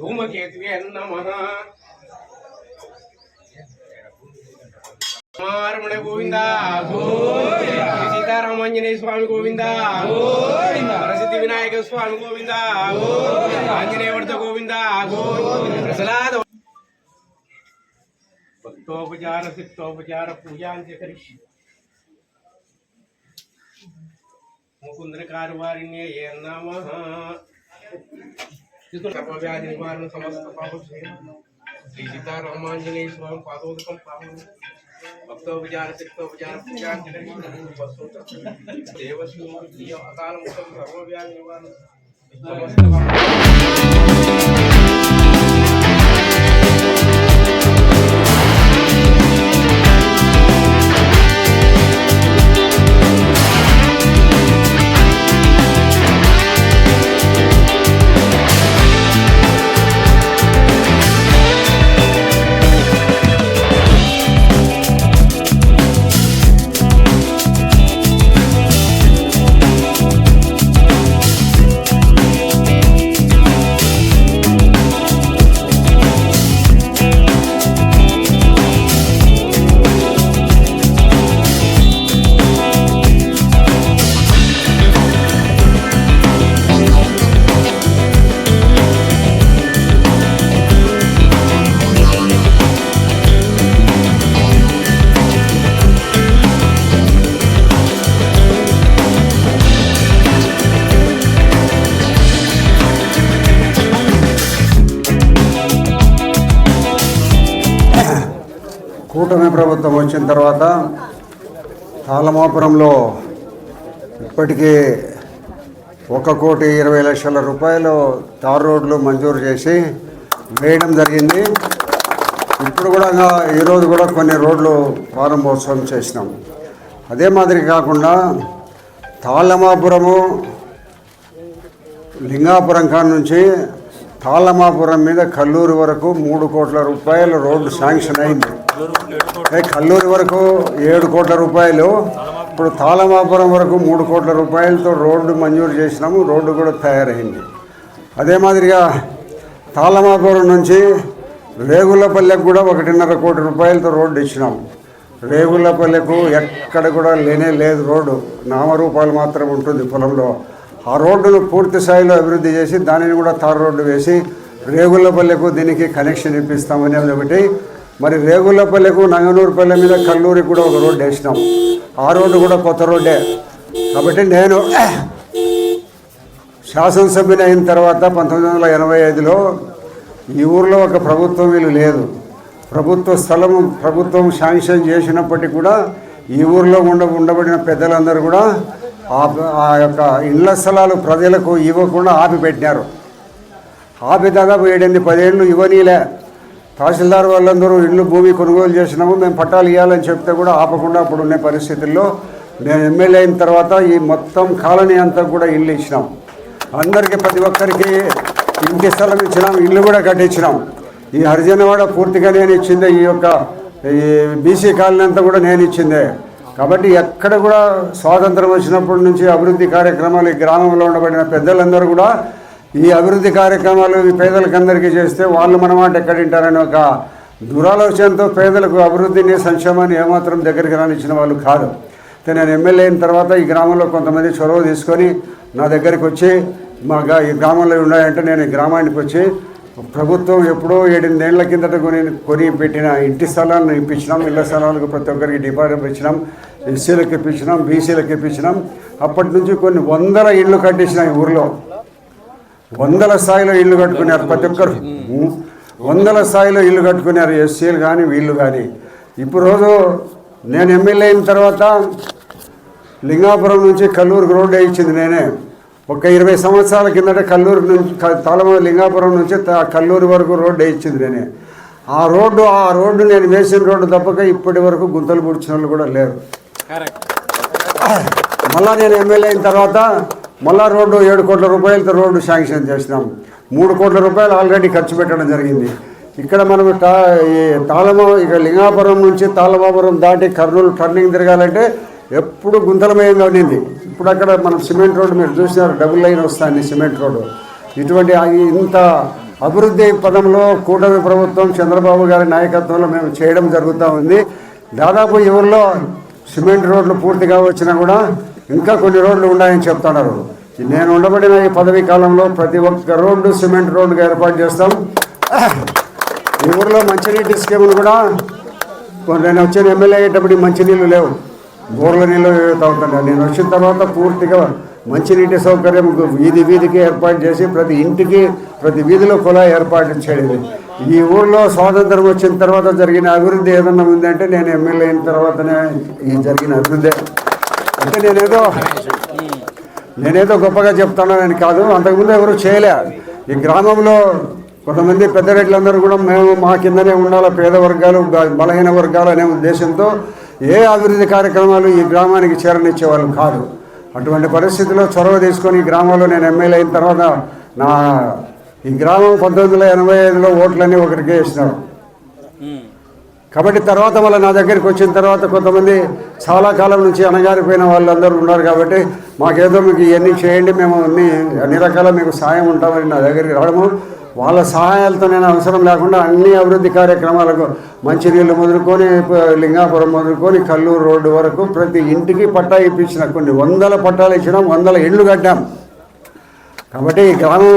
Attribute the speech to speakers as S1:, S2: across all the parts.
S1: धूमकेतवे नमः गोविंदा गोविंदा గజకర్ణికాయ లంబోదరాయ పితాయ విష్ణురాజాయ ధూమకేతువే నమః రమణ గోవింద సీతారామాంజనేయ స్వామి గోవింద వరసిద్ధి వినాయక స్వామి గోవింద ఆంజనేయవర్ధ గోవింద ప్రసలాద భక్తోపచార సిక్తోపచార పూజాంత్య కరిష్య ముకుందరకారు వారిని ఏ నమ సర్వవ్యాధి నివారణ సమస్త పాప శ్రీ సీతారామాంజనేయ స్వామి పాదోదకం పాపం भक्तोपचारसिक्तोपचारस्य देवस्तु अकालमुखं
S2: सर्वव्याजनिवानं ప్రభుత్వం వచ్చిన తర్వాత తాళమాపురంలో ఇప్పటికీ ఒక కోటి ఇరవై లక్షల రూపాయలు తార్ రోడ్లు మంజూరు చేసి వేయడం జరిగింది. ఇప్పుడు కూడా ఈరోజు కూడా కొన్ని రోడ్లు ప్రారంభోత్సవం చేసినాం. అదే మాదిరి కాకుండా తాళమాపురము లింగాపురం కాడ నుంచి తాళమాపురం మీద కల్లూరు వరకు మూడు కోట్ల రూపాయల రోడ్డు శాంక్షన్ అయింది. కల్లూరు వరకు ఏడు కోట్ల రూపాయలు ఇప్పుడు తాళమాపురం వరకు మూడు కోట్ల రూపాయలతో రోడ్డు మంజూరు చేసినాము రోడ్డు కూడా తయారైంది. అదే మాదిరిగా తాళమాపురం నుంచి రేగులపల్లెకు కూడా ఒకటిన్నర కోటి రూపాయలతో రోడ్డు ఇచ్చినాము రేగులపల్లెకు ఎక్కడ కూడా లేనే లేదు రోడ్డు నామరూపాలు మాత్రం ఉంటుంది పొలంలో. ఆ రోడ్డును పూర్తి స్థాయిలో అభివృద్ధి చేసి దానిని కూడా తారు రోడ్డు వేసి రేగులపల్లెకు దీనికి కనెక్షన్ ఇప్పిస్తామని అది ఒకటి. మరి రేగులపల్లెకు నంగనూరుపల్లె మీద కల్లూరికి కూడా ఒక రోడ్డు వేసినాం. ఆ రోడ్డు కూడా కొత్త రోడ్డే. కాబట్టి నేను శాసనసభ్యుని అయిన తర్వాత పంతొమ్మిది వందల ఎనభై ఐదులో ఈ ఊర్లో ఒక ప్రభుత్వం వీలు లేదు. ప్రభుత్వ స్థలం ప్రభుత్వం శాంక్షన్ చేసినప్పటికీ కూడా ఈ ఊర్లో ఉండ ఉండబడిన పెద్దలందరూ కూడా ఆ యొక్క ఇళ్ళ స్థలాలు ప్రజలకు ఇవ్వకుండా ఆపి పెట్టినారు ఆపి దాదాపు ఏడెనిమిది పదేళ్ళు ఇవ్వనీలే. తహసీల్దార్ వాళ్ళందరూ ఇల్లు భూమి కొనుగోలు చేసినాము మేము పట్టాలు ఇవ్వాలని చెప్తే కూడా ఆపకుండా అప్పుడు ఉన్న పరిస్థితుల్లో నేను ఎమ్మెల్యే అయిన తర్వాత ఈ మొత్తం కాలనీ అంతా కూడా ఇల్లు ఇచ్చినాం. అందరికీ ప్రతి ఒక్కరికి ఇంటి స్థలం ఇచ్చినాం ఇల్లు కూడా కట్టించినాం. ఈ హరిజనవాడ పూర్తిగా నేను ఇచ్చిందే ఈ యొక్క ఈ బీసీ కాలనీ అంతా కూడా నేను ఇచ్చిందే. కాబట్టి ఎక్కడ కూడా స్వాతంత్రం వచ్చినప్పటి నుంచి అభివృద్ధి కార్యక్రమాలు ఈ గ్రామంలో ఉండబడిన పెద్దలందరూ కూడా ఈ అభివృద్ధి కార్యక్రమాలు ఈ పేదలకు అందరికీ చేస్తే వాళ్ళు మన మాట ఎక్కడింటారని ఒక దురాలోచనతో పేదలకు అభివృద్ధిని సంక్షేమాన్ని ఏమాత్రం దగ్గరికి రానిచ్చిన వాళ్ళు కాదు. నేను ఎమ్మెల్యే అయిన తర్వాత ఈ గ్రామంలో కొంతమంది చొరవ తీసుకొని నా దగ్గరికి వచ్చి మా ఈ గ్రామంలో ఉన్నాయంటే నేను ఈ గ్రామానికి వచ్చి ప్రభుత్వం ఎప్పుడో ఏడెనిమిదేళ్ళ కిందట కొని కొని పెట్టిన ఇంటి స్థలాలను ఇప్పించినాం ఇళ్ళ స్థలాలకు ప్రతి ఒక్కరికి డిపాజిట్ ఇచ్చినాం ఎస్సీలకు ఇప్పించినాం బీసీలకు ఇప్పించినాం. అప్పటి నుంచి కొన్ని వందల ఇళ్ళు కట్టించిన ఈ ఊరిలో వందల స్థాయిలో ఇల్లు కట్టుకున్నారు ప్రతి ఒక్కరు. వందల స్థాయిలో ఇల్లు కట్టుకున్నారు ఎస్సీలు కానీ వీళ్ళు కానీ ఇప్పుడు రోజు నేను ఎమ్మెల్యే అయిన తర్వాత లింగాపురం నుంచి కల్లూరుకు రోడ్డు వేయించింది నేనే. ఒక ఇరవై సంవత్సరాల కిందట కల్లూరు నుంచి తాళమ లింగాపురం నుంచి కల్లూరు వరకు రోడ్డు వేయించింది నేనే. ఆ రోడ్డు ఆ రోడ్డు నేను వేసిన రోడ్డు తప్పక ఇప్పటి వరకు గుంతలు పూడ్చిన వాళ్ళు కూడా లేరు. మళ్ళా నేను ఎమ్మెల్యే అయిన తర్వాత మళ్ళా రోడ్డు ఏడు కోట్ల రూపాయలతో రోడ్డు శాంక్షన్ చేసినాం. మూడు కోట్ల రూపాయలు ఆల్రెడీ ఖర్చు పెట్టడం జరిగింది. ఇక్కడ మనం టా ఈ తాళమ ఇక లింగాపురం నుంచి తాళమాపురం దాటి కర్నూలు టర్నింగ్ తిరగాలంటే ఎప్పుడు గుంతలమయంగా ఉండింది ఇప్పుడు అక్కడ మనం సిమెంట్ రోడ్డు మీరు చూసినారు డబుల్ లైన్ వస్తుంది సిమెంట్ రోడ్డు. ఇటువంటి ఇంత అభివృద్ధి పదంలో కూటమి ప్రభుత్వం చంద్రబాబు గారి నాయకత్వంలో మేము చేయడం జరుగుతూ ఉంది. దాదాపు ఈ సిమెంట్ రోడ్లు పూర్తిగా వచ్చినా కూడా ఇంకా కొన్ని రోడ్లు ఉన్నాయని చెప్తున్నారు. నేను ఉండబడిన ఈ పదవీ కాలంలో ప్రతి ఒక్క రోడ్డు సిమెంట్ రోడ్డుగా ఏర్పాటు చేస్తాం. ఈ ఊర్లో మంచినీటి స్కీములు కూడా నేను వచ్చిన ఎమ్మెల్యే అయ్యేటప్పుడు మంచినీళ్ళు లేవు. బోర్ల నీళ్ళు తాగుతాను నేను వచ్చిన తర్వాత పూర్తిగా మంచినీటి సౌకర్యం వీధి వీధికి ఏర్పాటు చేసి ప్రతి ఇంటికి ప్రతి వీధిలో కులా ఏర్పాటు చేయడం. ఈ ఊర్లో స్వాతంత్రం వచ్చిన తర్వాత జరిగిన అభివృద్ధి ఏదన్నా ఉందంటే నేను ఎమ్మెల్యే అయిన తర్వాతనే ఈ జరిగిన అభివృద్ధి. అంటే నేనేదో నేనేదో గొప్పగా చెప్తానని కాదు అంతకుముందు ఎవరు చేయలే. ఈ గ్రామంలో కొంతమంది పెద్ద పెద్దరెడ్లందరూ కూడా మేము మా కిందనే ఉండాలి పేద వర్గాలు బలహీన వర్గాలు అనే ఉద్దేశంతో ఏ అభివృద్ధి కార్యక్రమాలు ఈ గ్రామానికి చేరనిచ్చేవాళ్ళు కాదు. అటువంటి పరిస్థితుల్లో చొరవ తీసుకొని ఈ గ్రామంలో నేను ఎమ్మెల్యే అయిన తర్వాత నా ఈ గ్రామం పంతొమ్మిది వందల ఎనభై ఐదులో ఓట్లన్నీ ఒకరికే వేసినారు కాబట్టి తర్వాత మళ్ళీ నా దగ్గరికి వచ్చిన తర్వాత కొంతమంది చాలా కాలం నుంచి అణగారిపోయిన వాళ్ళందరూ ఉన్నారు కాబట్టి మాకేదో మీకు ఇవన్నీ చేయండి మేము అన్ని అన్ని రకాల మీకు సాయం ఉంటామని నా దగ్గరికి రావడము. వాళ్ళ సహాయాలతో నేను అవసరం లేకుండా అన్ని అభివృద్ధి కార్యక్రమాలకు మంచినీళ్ళు మొదలుకొని లింగాపురం మొదలుకొని కల్లూరు రోడ్డు వరకు ప్రతి ఇంటికి పట్టా ఇప్పించిన కొన్ని వందల పట్టాలు ఇచ్చినాం వందల ఇండ్లు కట్టాం. కాబట్టి ఈ గ్రామం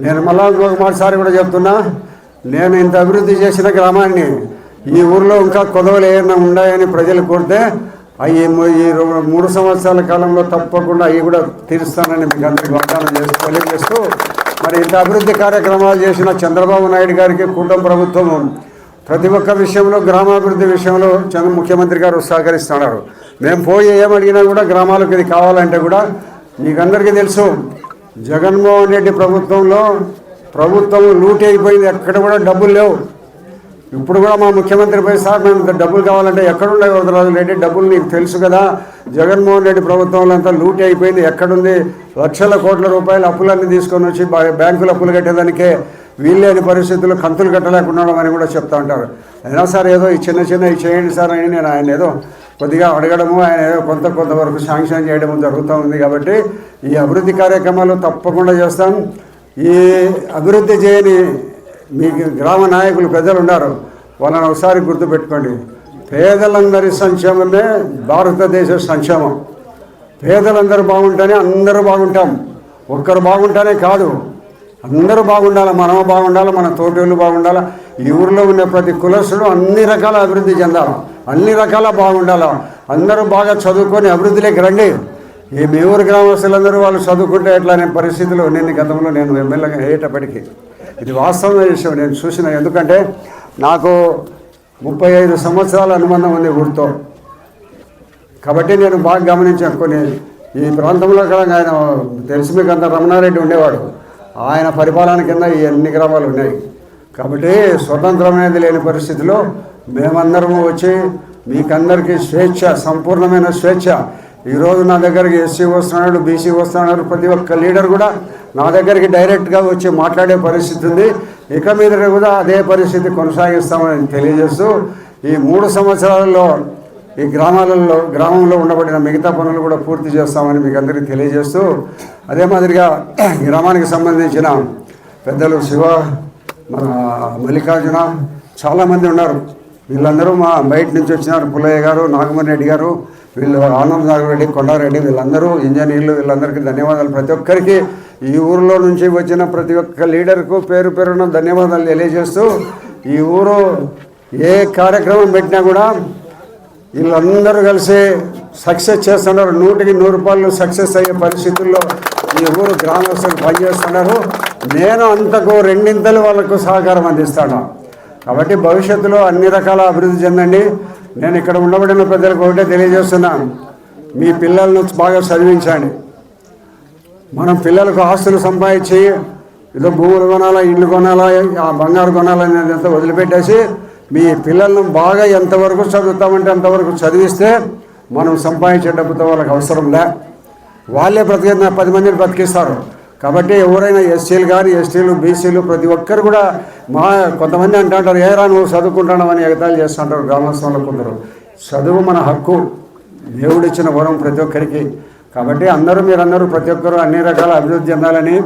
S2: నేను మళ్ళా ఇంకొక మాటసారి కూడా చెప్తున్నా నేను ఇంత అభివృద్ధి చేసిన గ్రామాన్ని ఈ ఊర్లో ఇంకా కొదవలు ఏమైనా ఉన్నాయని ప్రజలు కోరితే అవి ఈ మూడు సంవత్సరాల కాలంలో తప్పకుండా అవి కూడా తీరుస్తానని మీకు అందరికీ వాగ్దానం చేసి తెలియజేస్తూ మరి ఇంత అభివృద్ధి కార్యక్రమాలు చేసిన చంద్రబాబు నాయుడు గారికి కూటమి ప్రభుత్వం ప్రతి ఒక్క విషయంలో గ్రామాభివృద్ధి విషయంలో చంద్ర ముఖ్యమంత్రి గారు సహకరిస్తున్నారు. మేము పోయి ఏమడిగినా కూడా గ్రామాలకు ఇది కావాలంటే కూడా మీకందరికీ తెలుసు జగన్మోహన్ రెడ్డి ప్రభుత్వంలో ప్రభుత్వం లూటీ అయిపోయింది ఎక్కడ కూడా డబ్బులు లేవు. ఇప్పుడు కూడా మా ముఖ్యమంత్రి పోయి సార్ మేము డబ్బులు కావాలంటే ఎక్కడుండే వరదరాజు రెడ్డి? డబ్బులు నీకు తెలుసు కదా. జగన్మోహన్ రెడ్డి ప్రభుత్వంలో అంతా లూటీ అయిపోయింది. ఎక్కడుంది? లక్షల కోట్ల రూపాయల అప్పులన్నీ తీసుకొని వచ్చి బ్యాంకులు అప్పులు కట్టేదానికే వీల్లేని పరిస్థితుల్లో కంతులు కట్టలేకుండా అని కూడా చెప్తా ఉంటారు. అయినా సార్ ఏదో ఈ చిన్న చిన్న చేయండి సార్ అని నేను ఆయన ఏదో కొద్దిగా అడగడము ఆయన ఏదో కొంత కొంతవరకు శాంక్షన్ చేయడం జరుగుతూ ఉంది కాబట్టి ఈ అభివృద్ధి కార్యక్రమాలు తప్పకుండా చేస్తాం. ఈ అభివృద్ధి చేయని మీకు గ్రామ నాయకులు పెద్దలు ఉన్నారు వాళ్ళని ఒకసారి గుర్తుపెట్టుకోండి. పేదలందరి సంక్షేమమే భారతదేశ సంక్షేమం. పేదలందరూ బాగుంటేనే అందరూ బాగుంటాం. ఒక్కరు బాగుంటేనే కాదు. అందరూ బాగుండాలి మనము బాగుండాలి మన తోటోళ్ళు బాగుండాలి. ఈ ఊర్లో ఉన్న ప్రతి కులస్తుడు అన్ని రకాల అభివృద్ధి చెందాలి. అన్ని రకాల బాగుండాలి. అందరూ బాగా చదువుకొని అభివృద్ధిలోకి రండి. ఈ మీ ఊరు గ్రామస్తులందరూ వాళ్ళు చదువుకుంటే ఎట్లా అనే పరిస్థితులు నేను గతంలో నేను ఎమ్మెల్యేగా అయ్యేటప్పటికీ. ఇది వాస్తవమైన విషయం నేను చూసిన. ఎందుకంటే నాకు ముప్పై ఐదు సంవత్సరాల అనుబంధం ఉంది ఊరితో కాబట్టి నేను బాగా గమనించాను కొన్ని ఈ ప్రాంతంలో కూడా ఆయన తెలిసి మీకు అంత రమణారెడ్డి ఉండేవాడు. ఆయన పరిపాలన కింద ఈ అన్ని గ్రామాలు ఉన్నాయి. కాబట్టి స్వతంత్రమైనది లేని పరిస్థితిలో మేమందరము వచ్చి మీకందరికీ స్వేచ్ఛ సంపూర్ణమైన స్వేచ్ఛ. ఈరోజు నా దగ్గరికి ఎస్సీ వస్తున్నాడు బీసీ వస్తున్నాడు ప్రతి ఒక్క లీడర్ కూడా నా దగ్గరికి డైరెక్ట్గా వచ్చి మాట్లాడే పరిస్థితి ఉంది. ఇక మీద కూడా అదే పరిస్థితి కొనసాగిస్తామని తెలియజేస్తూ ఈ మూడు సంవత్సరాలలో ఈ గ్రామాలలో గ్రామంలో ఉండబడిన మిగతా పనులు కూడా పూర్తి చేస్తామని మీకు అందరికీ తెలియజేస్తూ అదే మాదిరిగా గ్రామానికి సంబంధించిన పెద్దలు శివ మన మల్లికార్జున చాలామంది ఉన్నారు. వీళ్ళందరూ మా బయట నుంచి వచ్చినారు. పుల్లయ్య గారు నాగమణి రెడ్డి గారు వీళ్ళు ఆనంద్ నాగరెడ్డి కొండారెడ్డి వీళ్ళందరూ ఇంజనీర్లు వీళ్ళందరికీ ధన్యవాదాలు. ప్రతి ఒక్కరికి ఈ ఊరిలో నుంచి వచ్చిన ప్రతి ఒక్క లీడర్కు పేరు పేరున ధన్యవాదాలు తెలియజేస్తూ ఈ ఊరు ఏ కార్యక్రమం పెట్టినా కూడా వీళ్ళందరూ కలిసి సక్సెస్ చేస్తున్నారు. నూటికి నూరు రూపాయలు సక్సెస్ అయ్యే పరిస్థితుల్లో ఈ ఊరు గ్రామస్తులు పనిచేస్తున్నారు. నేను అంతకు రెండింతలు వాళ్ళకు సహకారం అందిస్తాను. కాబట్టి భవిష్యత్తులో అన్ని రకాల అభివృద్ధి చెందండి. నేను ఇక్కడ ఉండబడిన పెద్దలకు ఒకటే తెలియజేస్తున్నాను మీ పిల్లలను బాగా చదివించండి. మనం పిల్లలకు ఆస్తులు సంపాదించి ఏదో భూములు కొనాలా ఇల్లు కొనాలా ఆ బంగారు కొనాలా అంతా వదిలిపెట్టేసి మీ పిల్లలను బాగా ఎంతవరకు చదువుతామంటే అంతవరకు చదివిస్తే మనం సంపాదించే డబ్బుతో వాళ్ళకి అవసరం లే. వాళ్ళే బ్రతికే పది మందిని బతికిస్తారు కాబట్టి ఎవరైనా ఎస్సీలు కానీ ఎస్టీలు బీసీలు ప్రతి ఒక్కరు కూడా మా కొంతమంది అంటుంటారు ఏరా నువ్వు చదువుకుంటున్నావు అని ఎగతాలు చేస్తుంటారు గ్రామస్తులు కొందరు. చదువు మన హక్కు. దేవుడిచ్చిన వరం ప్రతి ఒక్కరికి. కాబట్టి అందరూ మీరందరూ ప్రతి ఒక్కరూ అన్ని రకాల అభివృద్ధి చెందాలని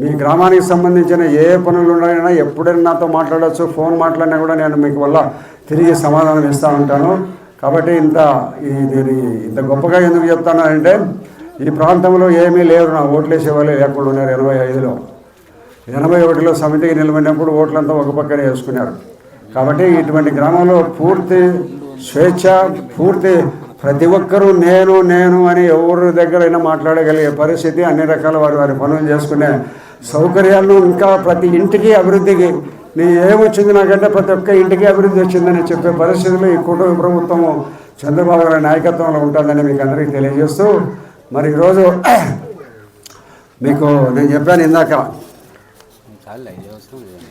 S2: మీ గ్రామానికి సంబంధించిన ఏ పనులు ఉన్నాయైనా ఎప్పుడైనా నాతో మాట్లాడవచ్చు ఫోన్ మాట్లాడినా కూడా నేను మీకు వల్ల తిరిగి సమాధానం ఇస్తూ ఉంటాను. కాబట్టి ఇంత ఇది ఇంత గొప్పగా ఎందుకు చెప్తాను అంటే ఈ ప్రాంతంలో ఏమీ లేరు నా ఓట్లు వేసేవాళ్ళు లేకుండా ఉన్నారు ఎనభై ఐదులో. ఎనభై ఒకటిలో సమితికి నిలబడినప్పుడు ఓట్లంతా ఒక పక్కనే వేసుకున్నారు. కాబట్టి ఇటువంటి గ్రామంలో పూర్తి స్వేచ్ఛ పూర్తి ప్రతి ఒక్కరూ నేను నేను అని ఎవరి దగ్గరైనా మాట్లాడగలిగే పరిస్థితి అన్ని రకాల వారి వారి పనులు చేసుకునే సౌకర్యాలను ఇంకా ప్రతి ఇంటికి అభివృద్ధికి నేను ఏమొచ్చింది నాకంటే ప్రతి ఒక్క ఇంటికి అభివృద్ధి వచ్చిందని చెప్పే పరిస్థితులు ఈ కుటుంబ ప్రభుత్వము చంద్రబాబు గారి నాయకత్వంలో ఉంటుందని మీకు అందరికీ తెలియజేస్తూ మరి ఈరోజు మీకు నేను చెప్పాను ఇందాక.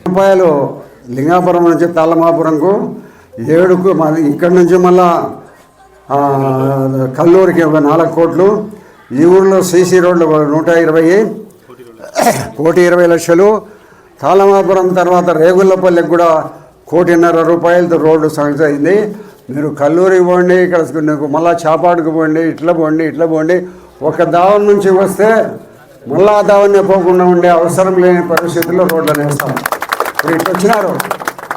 S2: రూపాయలు లింగాపురం నుంచి తాళమాపురంకు ఏడుకు మన ఇక్కడి నుంచి మళ్ళా కల్లూరికి ఒక నాలుగు కోట్లు ఈ ఊళ్ళో సీసీ రోడ్లు నూట ఇరవై కోటి ఇరవై లక్షలు. తాళమాపురం తర్వాత రేగుళ్ళపల్లికి కూడా కోటిన్నర రూపాయలతో రోడ్డు సాగుతూ అయింది. మీరు కల్లూరికి పోండి ఇక్కడ మీకు మళ్ళా చేపాడుకు పోండి ఇట్లా పోండి ఇట్లా పోండి. ఒక దావన్ నుంచి వస్తే మళ్ళా ఆ దావన్నే పోకుండా ఉండే అవసరం లేని పరిస్థితుల్లో రోడ్లను వేస్తాం ఇప్పుడు ఇట్లా వచ్చినారు.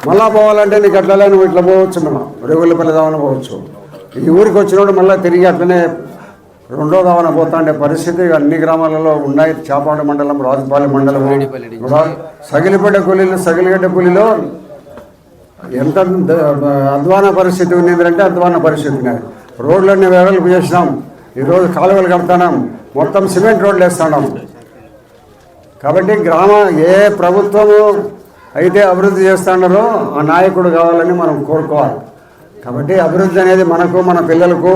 S2: మళ్ళా పోవాలంటే నీకు అట్లా నువ్వు ఇట్లా పోవచ్చు మనం రేగులపల్లి దావన పోవచ్చు. ఈ ఊరికి వచ్చినప్పుడు మళ్ళీ తిరిగి అట్లనే రెండో దావన పోతాండే పరిస్థితి. అన్ని గ్రామాలలో ఉన్నాయి. చాపాడు మండలం రాజుపాలెం మండలం సగిలిపడ్డ కూలీలు సగిలిగడ్డ కూలీలో. ఎంత అధ్వాన పరిస్థితి ఉన్నదంటే అధ్వాన పరిస్థితి ఉన్నది రోడ్లన్నీ వెడల్పు చేసినాం ఈరోజు కాలువలు కడతాం మొత్తం సిమెంట్ రోడ్లు వేస్తున్నాం. కాబట్టి గ్రామ ఏ ప్రభుత్వము అయితే అభివృద్ధి చేస్తున్నారో ఆ నాయకుడు కావాలని మనం కోరుకోవాలి. కాబట్టి అభివృద్ధి అనేది మనకు మన పిల్లలకు.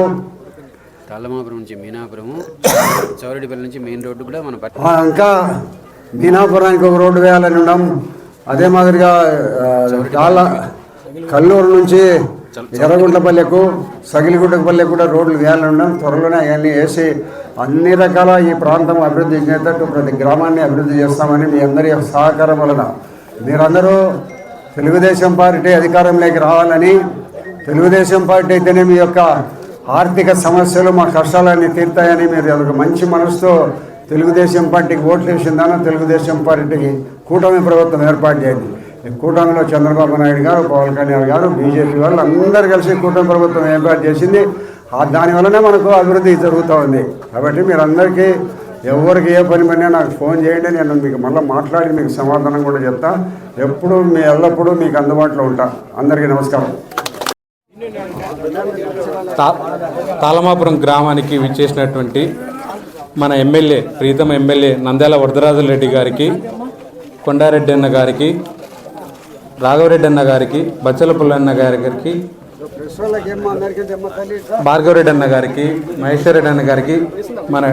S3: తాళ్ళమాపురం నుంచి మీనాపురము చౌరడిపల్లి నుంచి మెయిన్ రోడ్డు కూడా మన
S2: ఇంకా మీనాపురానికి ఒక రోడ్డు వేయాలని ఉన్నాం. అదే మాదిరిగా చాలా కల్లూరు నుంచి ఎర్రగుంటపల్లెకు సగిలిగుంటపల్లెకు కూడా రోడ్లు వేయాలని ఉన్నాం. త్వరలోనే అవన్నీ వేసి అన్ని రకాల ఈ ప్రాంతం అభివృద్ధి చేసేటట్టు ప్రతి గ్రామాన్ని అభివృద్ధి చేస్తామని మీ అందరి యొక్క సహకారం వలన మీరందరూ తెలుగుదేశం పార్టీ అధికారంలోకి రావాలని తెలుగుదేశం పార్టీ అయితేనే మీ యొక్క ఆర్థిక సమస్యలు మా కష్టాలన్నీ తీర్తాయని మీరు ఒక మంచి మనసుతో తెలుగుదేశం పార్టీకి ఓట్లు వేసిందానో తెలుగుదేశం పార్టీకి కూటమి ప్రభుత్వం ఏర్పాటు చేయండి. కూటమిలో చంద్రబాబు నాయుడు గారు పవన్ కళ్యాణ్ గారు బీజేపీ వాళ్ళు అందరూ కలిసి కూటమి ప్రభుత్వం ఏర్పాటు చేసింది. దానివల్లనే మనకు అభివృద్ధి జరుగుతూ ఉంది. కాబట్టి మీరందరికీ ఎవరికి ఏ పని పని నాకు ఫోన్ చేయండి నేను మీకు మళ్ళీ మాట్లాడి మీకు సమాధానం కూడా చెప్తా. ఎప్పుడు మీ ఎల్లప్పుడూ మీకు అందుబాటులో ఉంటా. అందరికీ నమస్కారం.
S4: తా తాళమాపురం గ్రామానికి విచ్చేసినటువంటి మన ఎమ్మెల్యే ప్రీతం ఎమ్మెల్యే నంద్యాల వరదరాజుల రెడ్డి గారికి కొండారెడ్డి అన్న గారికి రాఘవరెడ్డి అన్న గారికి బచ్చలపుల్ల అన్న గారికి భార్గవరెడ్డి అన్న గారికి మహేశ్వరరెడ్డి అన్న గారికి మన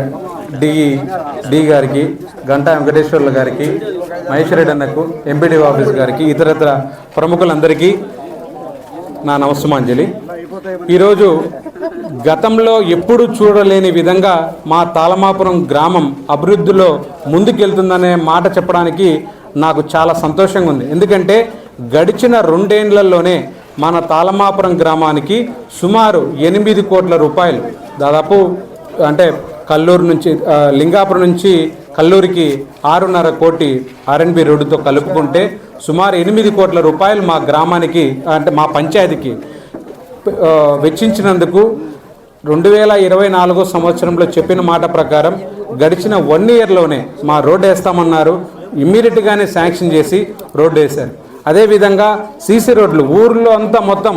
S4: డి డి గారికి గంటా వెంకటేశ్వర్ల గారికి మహేశ్వరరెడ్డి అన్నకు ఎంపీడీ ఆఫీస్ గారికి ఇతరత్ర ప్రముఖులందరికీ నా నమస్సుమాంజలి. ఈరోజు గతంలో ఎప్పుడు చూడలేని విధంగా మా తాళమాపురం గ్రామం అభివృద్ధిలో ముందుకెళ్తుందనే మాట చెప్పడానికి నాకు చాలా సంతోషంగా ఉంది. ఎందుకంటే గడిచిన రెండేండ్లలోనే మన తాళమాపురం గ్రామానికి సుమారు ఎనిమిది కోట్ల రూపాయలు దాదాపు అంటే కల్లూరు నుంచి లింగాపురం నుంచి కల్లూరికి ఆరున్నర కోటి ఆర్ఎన్బి రోడ్డుతో కలుపుకుంటే సుమారు ఎనిమిది కోట్ల రూపాయలు మా గ్రామానికి అంటే మా పంచాయతీకి వెచ్చించినందుకు రెండు వేల ఇరవై నాలుగో సంవత్సరంలో చెప్పిన మాట ప్రకారం గడిచిన వన్ ఇయర్లోనే మా రోడ్డు వేస్తామన్నారు. ఇమ్మీడియట్గానే శాంక్షన్ చేసి రోడ్డు వేశారు. అదేవిధంగా సీసీ రోడ్లు ఊర్లో అంతా మొత్తం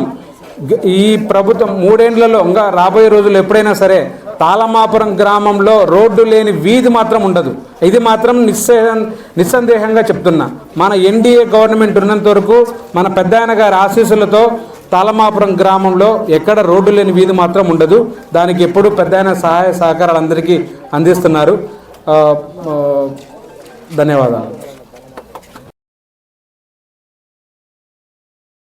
S4: ఈ ప్రభుత్వం మూడేండ్లలో ఇంకా రాబోయే రోజులు ఎప్పుడైనా సరే తాళమాపురం గ్రామంలో రోడ్డు లేని వీధి మాత్రం ఉండదు. ఇది మాత్రం నిస్సే నిస్సందేహంగా చెప్తున్నా. మన ఎన్డీఏ గవర్నమెంట్ ఉన్నంత వరకు మన పెద్ద గారి ఆశీస్సులతో తాళమాపురం గ్రామంలో ఎక్కడ రోడ్డు లేని వీధి మాత్రం ఉండదు. దానికి ఎప్పుడు పెద్ద సహాయ సహకారాలు అందరికీ అందిస్తున్నారు. ధన్యవాదాలు.